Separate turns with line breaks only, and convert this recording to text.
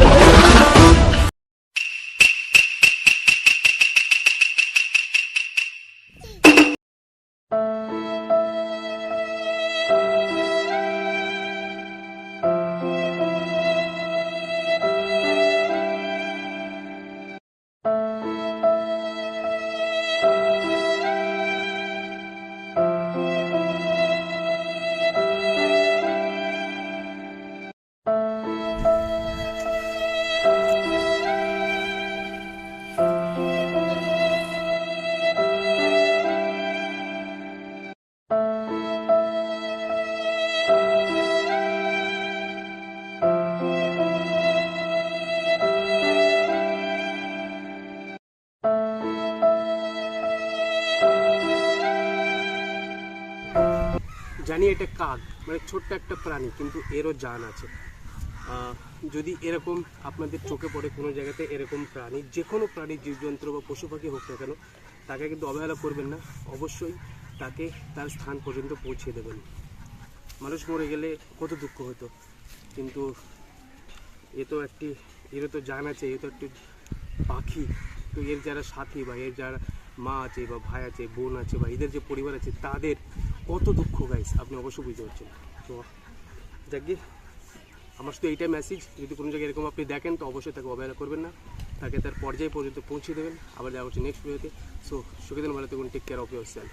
Thank you. জানি এটা কাক মানে ছোট্ট একটা প্রাণী, কিন্তু এরও জান আছে। যদি এরকম আপনাদের চোখে পড়ে কোনো জায়গাতে এরকম প্রাণী, যে কোনো প্রাণী, জীবজন্তু বা পশু পাখি হোক না কেন, তাকে কিন্তু অবহেলা করবেন না। অবশ্যই তাকে তার স্থান পর্যন্ত পৌঁছে দেবেন। মানুষ মরে গেলে কত দুঃখ হতো, কিন্তু এ তো একটি, এরও তো জান আছে, এ তো একটি পাখি। তো এর যারা সাথী বা এর যারা মা আছে বা ভাই আছে, বোন আছে বা এদের যে পরিবার আছে, তাদের কত দুঃখ গাইস আপনি অবশ্যই বুঝতে পারছেন। তো, যাকে আমার শুধু এইটাই মেসেজ যদি কোনো জায়গায় এরকম আপনি দেখেন, তো অবশ্যই তাকে অবহেলা করবেন না। তাকে তার পর্যায়ে পর্যন্ত পৌঁছে দেবেন। আবার দেখা হচ্ছে নেক্সট ভিডিওতে সো সুখেদিন ভালো থাকুন take care of your self